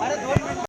अरे दोन मिनिट